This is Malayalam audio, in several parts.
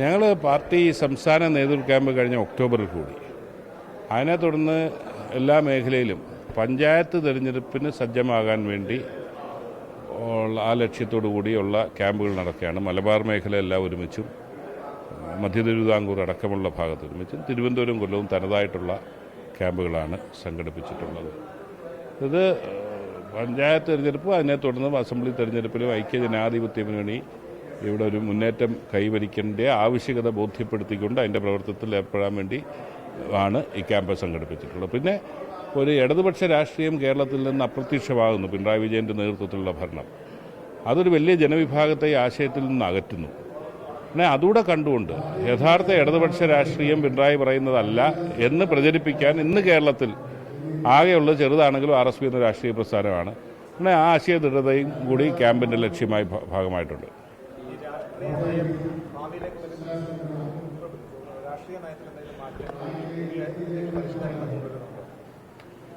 ഞങ്ങൾ പാർട്ടി സംസ്ഥാന നേതൃത്വ ക്യാമ്പ് കഴിഞ്ഞ ഒക്ടോബറിൽ കൂടി. അതിനെ തുടർന്ന് എല്ലാ മേഖലയിലും പഞ്ചായത്ത് തിരഞ്ഞെടുപ്പിന് സജ്ജമാകാൻ വേണ്ടി ഉള്ള ആ ലക്ഷ്യത്തോടു കൂടിയുള്ള ക്യാമ്പുകൾ നടക്കുകയാണ്. മലബാർ മേഖല എല്ലാം ഒരുമിച്ചും മധ്യ തിരുവിതാംകൂർ അടക്കമുള്ള ഭാഗത്ത് ഒരുമിച്ചും തിരുവനന്തപുരം കൊല്ലവും തനതായിട്ടുള്ള ക്യാമ്പുകളാണ് സംഘടിപ്പിച്ചിട്ടുള്ളത്. ഇത് പഞ്ചായത്ത് തിരഞ്ഞെടുപ്പ് അതിനെ തുടർന്ന് അസംബ്ലി തെരഞ്ഞെടുപ്പിലും ഐക്യ ജനാധിപത്യ മുന്നണി ഇവിടെ ഒരു മുന്നേറ്റം കൈവരിക്കേണ്ട ആവശ്യകത ബോധ്യപ്പെടുത്തിക്കൊണ്ട് അതിന്റെ പ്രവർത്തനത്തിൽ ഏർപ്പെടാൻ വേണ്ടി ആണ് ഈ ക്യാമ്പ് സംഘടിപ്പിച്ചിട്ടുള്ളത്. പിന്നെ ഒരു ഇടതുപക്ഷ രാഷ്ട്രീയം കേരളത്തിൽ നിന്ന് അപ്രത്യക്ഷമാകുന്നു പിണറായി വിജയന്റെ നേതൃത്വത്തിലുള്ള ഭരണം. അതൊരു വലിയ ജനവിഭാഗത്തെ ആശയത്തിൽ നിന്ന് അകറ്റുന്നു. പിന്നെ അതുകൂടെ കണ്ടുകൊണ്ട് യഥാർത്ഥ ഇടതുപക്ഷ രാഷ്ട്രീയം പിണറായി പറയുന്നതല്ല എന്ന് പ്രചരിപ്പിക്കാൻ ഇന്ന് കേരളത്തിൽ ആകെയുള്ളത് ചെറുതാണെങ്കിലും ആർ എസ് പി എന്ന രാഷ്ട്രീയ പ്രസ്ഥാനമാണ്. പിന്നെ ആ ആശയ ദൃഢതയും കൂടി ക്യാമ്പിന്റെ ലക്ഷ്യമായി ഭാഗമായിട്ടുണ്ട്.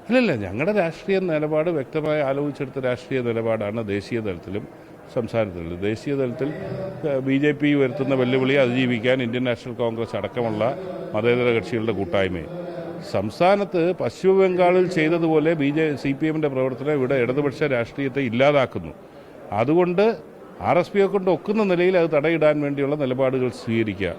അല്ലല്ല ഞങ്ങളുടെ രാഷ്ട്രീയ നിലപാട് വ്യക്തമായി ആലോചിച്ചെടുത്ത രാഷ്ട്രീയ നിലപാടാണ് ദേശീയ തലത്തിലും സംസ്ഥാനത്തിലും. ദേശീയ തലത്തിൽ ബി ജെ പി വരുത്തുന്ന വെല്ലുവിളി അതിജീവിക്കാൻ ഇന്ത്യൻ നാഷണൽ കോൺഗ്രസ് അടക്കമുള്ള മതേതര കക്ഷികളുടെ കൂട്ടായ്മയും. സംസ്ഥാനത്ത് പശ്ചിമ ബംഗാളിൽ ചെയ്തതുപോലെ ബി ജെ സി പി എമ്മിന്റെ പ്രവർത്തനം ഇവിടെ ഇടതുപക്ഷ രാഷ്ട്രീയത്തെ ഇല്ലാതാക്കുന്നു. അതുകൊണ്ട് ആർ എസ് പിയെ കൊണ്ട് ഒക്കുന്ന നിലയിൽ അത് തടയിടാൻ വേണ്ടിയുള്ള നിലപാടുകൾ സ്വീകരിക്കുക.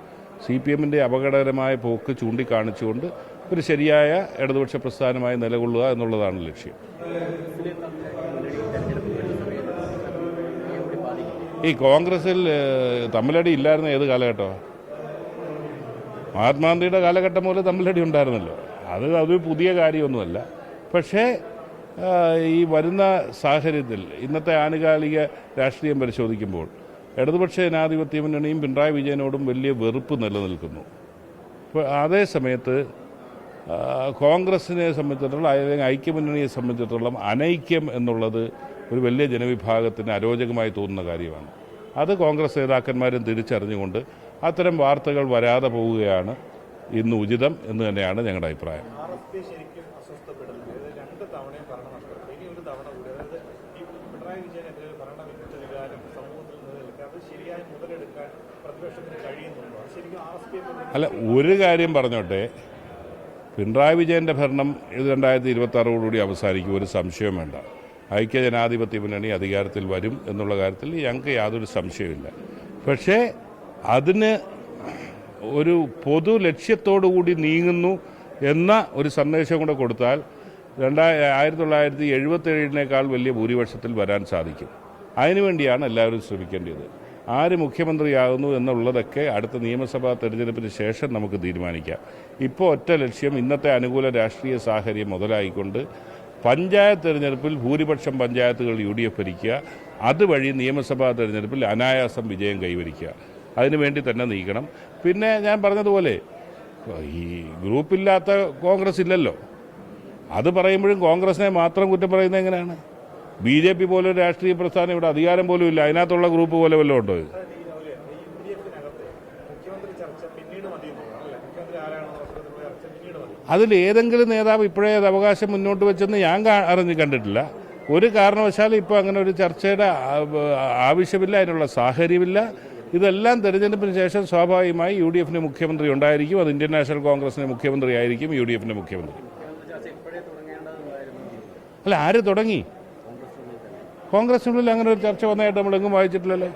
സി പി എമ്മിന്റെ അപകടകരമായ പോക്ക് ചൂണ്ടിക്കാണിച്ചുകൊണ്ട് ഒരു ശരിയായ ഇടതുപക്ഷ പ്രസ്ഥാനമായി നിലകൊള്ളുക എന്നുള്ളതാണ് ലക്ഷ്യം. ഈ കോൺഗ്രസിൽ തമ്മിലടി ഇല്ലായിരുന്ന ഏത് കാലഘട്ടമാണ് മഹാത്മാഗാന്ധിയുടെ കാലഘട്ടം പോലെ തമ്മിലടി ഉണ്ടായിരുന്നല്ലോ. അത് അതൊരു പുതിയ കാര്യമൊന്നുമല്ല. പക്ഷേ ഈ വരുന്ന സാഹചര്യത്തിൽ ഇന്നത്തെ ആനുകാലിക രാഷ്ട്രീയം പരിശോധിക്കുമ്പോൾ ഇടതുപക്ഷ ജനാധിപത്യ മുന്നണിയും പിണറായി വിജയനോടും വലിയ വെറുപ്പ് നിലനിൽക്കുന്നു. ഇപ്പോൾ അതേ സമയത്ത് കോൺഗ്രസിനെ സംബന്ധിച്ചിടത്തോളം അല്ലെങ്കിൽ ഐക്യമുന്നണിയെ സംബന്ധിച്ചിടത്തോളം അനൈക്യം എന്നുള്ളത് ഒരു വലിയ ജനവിഭാഗത്തിന് അരോചകമായി തോന്നുന്ന കാര്യമാണ്. അത് കോൺഗ്രസ് നേതാക്കന്മാരും തിരിച്ചറിഞ്ഞുകൊണ്ട് അത്തരം വാർത്തകൾ വരാതെ പോവുകയാണ് ഇന്ന് ഉചിതം എന്ന് തന്നെയാണ് ഞങ്ങളുടെ അഭിപ്രായം ആർ എസ് പി ശരിക്കും അസ്വസ്ഥപ്പെടുന്നു അതായത് രണ്ട് തവണയും ഭരണം നഷ്ടപ്പെട്ടു ഇനി ഒരു തവണ കൂടി അതായത് ഈ പിണറായി വിജയനെതിരെ ഭരണവിരുദ്ധ വികാരം സമൂഹത്തിൽ നിലനിൽക്കുക അത് ശരിയായി മുതലെടുക്കാൻ പ്രതിപക്ഷത്തിന് കഴിയുന്നുണ്ടോ? ശരിക്കും ആർ എസ് അല്ല ഒരു കാര്യം പറഞ്ഞോട്ടെ. പിണറായി വിജയന്റെ ഭരണം ഇത് രണ്ടായിരത്തി ഇരുപത്തി ആറോടുകൂടി അവസാനിക്കും ഒരു സംശയവും വേണ്ട. ഐക്യ ജനാധിപത്യ മുന്നണി അധികാരത്തിൽ വരും എന്നുള്ള കാര്യത്തിൽ ഞങ്ങൾക്ക് യാതൊരു സംശയമില്ല പക്ഷേ അതിന് ഒരു പൊതു ലക്ഷ്യത്തോടു കൂടി നീങ്ങുന്നു എന്ന ഒരു സന്ദേശം കൂടെ കൊടുത്താൽ രണ്ടായി ആയിരത്തി തൊള്ളായിരത്തി എഴുപത്തേഴിനേക്കാൾ വലിയ ഭൂരിപക്ഷത്തിൽ വരാൻ സാധിക്കും. അതിനുവേണ്ടിയാണ് എല്ലാവരും ശ്രമിക്കേണ്ടത്. ആര് മുഖ്യമന്ത്രിയാകുന്നു എന്നുള്ളതൊക്കെ അടുത്ത നിയമസഭാ തെരഞ്ഞെടുപ്പിന് ശേഷം നമുക്ക് തീരുമാനിക്കാം. ഇപ്പോൾ ഒറ്റ ലക്ഷ്യം ഇന്നത്തെ അനുകൂല രാഷ്ട്രീയ സാഹചര്യം മുതലായിക്കൊണ്ട് പഞ്ചായത്ത് തെരഞ്ഞെടുപ്പിൽ ഭൂരിപക്ഷം പഞ്ചായത്തുകൾ യു ഡി എഫ് ഭരിക്കുക. അതുവഴി നിയമസഭാ തെരഞ്ഞെടുപ്പിൽ അനായാസം വിജയം കൈവരിക്കുക. അതിനുവേണ്ടി തന്നെ നീക്കണം പിന്നെ ഞാൻ പറഞ്ഞതുപോലെ ഈ ഗ്രൂപ്പില്ലാത്ത കോൺഗ്രസ് ഇല്ലല്ലോ. അത് പറയുമ്പോഴും കോൺഗ്രസിനെ മാത്രം കുറ്റം പറയുന്നത് എങ്ങനെയാണ്? ബി ജെ പി പോലെ രാഷ്ട്രീയ പ്രസ്ഥാനം ഇവിടെ അധികാരം പോലും ഇല്ല. അതിനകത്തുള്ള ഗ്രൂപ്പ് പോലെ വല്ലതും ഉണ്ടോ ഇത്? അതിൽ ഏതെങ്കിലും നേതാവ് ഇപ്പോഴേ അത് അവകാശം മുന്നോട്ട് വെച്ചെന്ന് ഞാൻ അറിഞ്ഞ് കണ്ടിട്ടില്ല. ഒരു കാരണവശാലും ഇപ്പോൾ അങ്ങനെ ഒരു ചർച്ചയുടെ ആവശ്യമില്ല അതിനുള്ള സാഹചര്യമില്ല. ഇതെല്ലാം തെരഞ്ഞെടുപ്പിന് ശേഷം സ്വാഭാവികമായി യു ഡി എഫിന് മുഖ്യമന്ത്രി ഉണ്ടായിരിക്കും. അത് ഇന്ത്യൻ നാഷണൽ കോൺഗ്രസിന് മുഖ്യമന്ത്രി ആയിരിക്കും യു ഡി എഫിന് മുഖ്യമന്ത്രി അല്ല ആര് തുടങ്ങി? കോൺഗ്രസിനുള്ളിൽ അങ്ങനെ ഒരു ചർച്ച വന്നതായിട്ട് നമ്മൾ എങ്ങും വായിച്ചിട്ടില്ലല്ലോ.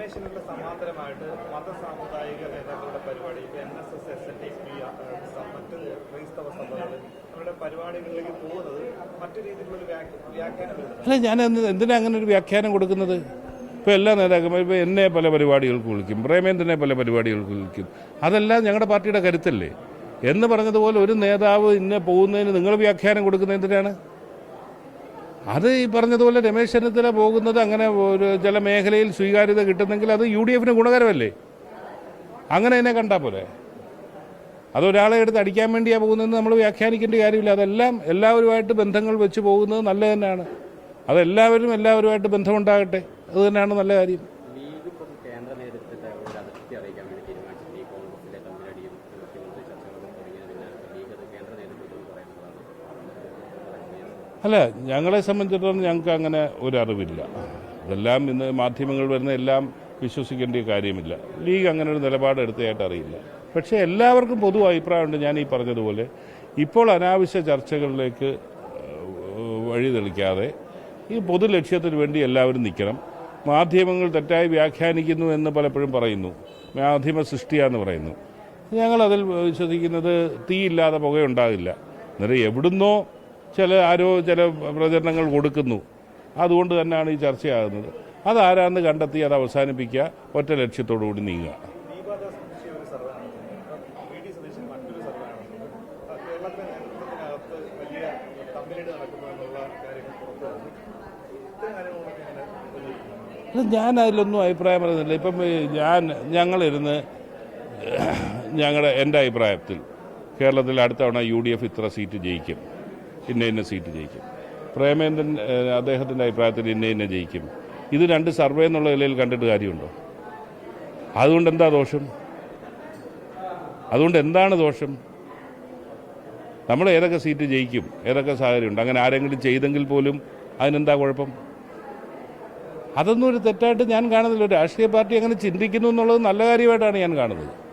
ഇപ്പൊ അല്ല ഞാൻ എന്തിനാ അങ്ങനെ ഒരു വ്യാഖ്യാനം കൊടുക്കുന്നത്? ഇപ്പോൾ എല്ലാ നേതാക്കന്മാരും ഇപ്പോൾ എന്നെ പല പരിപാടികൾക്ക് വിളിക്കും പ്രേമേന്ദ്രനെ പല പരിപാടികൾക്ക് വിളിക്കും. അതെല്ലാം ഞങ്ങളുടെ പാർട്ടിയുടെ കരുത്തല്ലേ? എന്ന് പറഞ്ഞതുപോലെ ഒരു നേതാവ് ഇന്നെ പോകുന്നതിന് നിങ്ങൾ വ്യാഖ്യാനം കൊടുക്കുന്നത് എന്തിനാണ്? അത് ഈ പറഞ്ഞതുപോലെ രമേശ് ചെന്നിത്തല പോകുന്നത് അങ്ങനെ ഒരു ചില മേഖലയിൽ സ്വീകാര്യത കിട്ടുന്നെങ്കിൽ അത് യു ഡി എഫിന് ഗുണകരമല്ലേ? അങ്ങനെ എന്നെ കണ്ടാൽ പോലെ അതൊരാളെ എടുത്ത് അടിക്കാൻ വേണ്ടിയാണ് പോകുന്നതെന്ന് നമ്മൾ വ്യാഖ്യാനിക്കേണ്ട കാര്യമില്ല. അതെല്ലാം എല്ലാവരുമായിട്ട് ബന്ധങ്ങൾ വെച്ച് പോകുന്നത് നല്ലത് തന്നെയാണ്. അതെല്ലാവരും എല്ലാവരുമായിട്ട് ബന്ധമുണ്ടാകട്ടെ. അത് തന്നെയാണ് നല്ല കാര്യം ലീഗ് ഇപ്പം കേന്ദ്ര നേതൃത്വത്തെ ഒരു അതിർത്തി അറിയിക്കാൻ വേണ്ടി തീരുമാനിച്ചിട്ടുണ്ട് ഈ കോൺഗ്രസിലെ തമ്മിലടിയും മുഖ്യമന്ത്രി ചർച്ചകളും തുടങ്ങിയതിന് ലീഗ് അത് കേന്ദ്ര നേതൃത്വത്തോട് പറയുന്നതാണ് അല്ല ഞങ്ങളെ സംബന്ധിച്ചിടത്തോളം ഞങ്ങൾക്ക് അങ്ങനെ ഒരു അറിവില്ല ഇതെല്ലാം ഇന്ന് മാധ്യമങ്ങൾ വരുന്ന എല്ലാം വിശ്വസിക്കേണ്ട കാര്യമില്ല. ലീഗ് അങ്ങനെ ഒരു നിലപാട് എടുത്തതായിട്ട് അറിയില്ല. പക്ഷേ എല്ലാവർക്കും പൊതു അഭിപ്രായമുണ്ട് ഞാൻ ഈ പറഞ്ഞതുപോലെ. ഇപ്പോൾ അനാവശ്യ ചർച്ചകളിലേക്ക് വഴി തെളിക്കാതെ ഈ പൊതു ലക്ഷ്യത്തിന് വേണ്ടി എല്ലാവരും നിൽക്കണം. മാധ്യമങ്ങൾ തെറ്റായി വ്യാഖ്യാനിക്കുന്നു എന്ന് പലപ്പോഴും പറയുന്നു. മാധ്യമ സൃഷ്ടിയാന്ന് പറയുന്നു. ഞങ്ങളതിൽ വിശ്വസിക്കുന്നത് തീയില്ലാതെ പുകയുണ്ടാകില്ല. അന്നേരം എവിടുന്നോ ചില ആരോ ചില പ്രചരണങ്ങൾ കൊടുക്കുന്നു. അതുകൊണ്ട് തന്നെയാണ് ഈ ചർച്ചയാകുന്നത്. അതാരാന്ന് കണ്ടെത്തി അത് അവസാനിപ്പിക്കുക ഒറ്റ ലക്ഷ്യത്തോടു കൂടി നീങ്ങുക. ഞാൻ അതിലൊന്നും അഭിപ്രായം പറയുന്നില്ല. ഇപ്പം ഞാൻ ഞങ്ങളിരുന്ന് ഞങ്ങളുടെ എന്റെ അഭിപ്രായത്തിൽ കേരളത്തിൽ അടുത്ത തവണ യു ഡി എഫ് ഇത്ര സീറ്റ് ജയിക്കും. ഇന്ന ഇന്ന സീറ്റ് ജയിക്കും. പ്രേമേന്ദ്രൻ അദ്ദേഹത്തിന്റെ അഭിപ്രായത്തിൽ ഇന്ന ഇന്ന ജയിക്കും. ഇത് രണ്ട് സർവേ എന്നുള്ള നിലയിൽ കണ്ടിട്ട് കാര്യമുണ്ടോ? അതുകൊണ്ട് എന്താ ദോഷം? അതുകൊണ്ട് എന്താണ് ദോഷം? നമ്മൾ ഏതൊക്കെ സീറ്റ് ജയിക്കും? ഏതൊക്കെ സാഹചര്യമുണ്ട്? അങ്ങനെ ആരെങ്കിലും ചെയ്തെങ്കിൽ പോലും അതിനെന്താ കുഴപ്പം? അതൊന്നും ഒരു തെറ്റായിട്ട് ഞാൻ കാണുന്നില്ല. ഒരു രാഷ്ട്രീയ പാർട്ടി അങ്ങനെ ചിന്തിക്കുന്നു എന്നുള്ളത് നല്ല കാര്യമായിട്ടാണ് ഞാൻ കാണുന്നത്.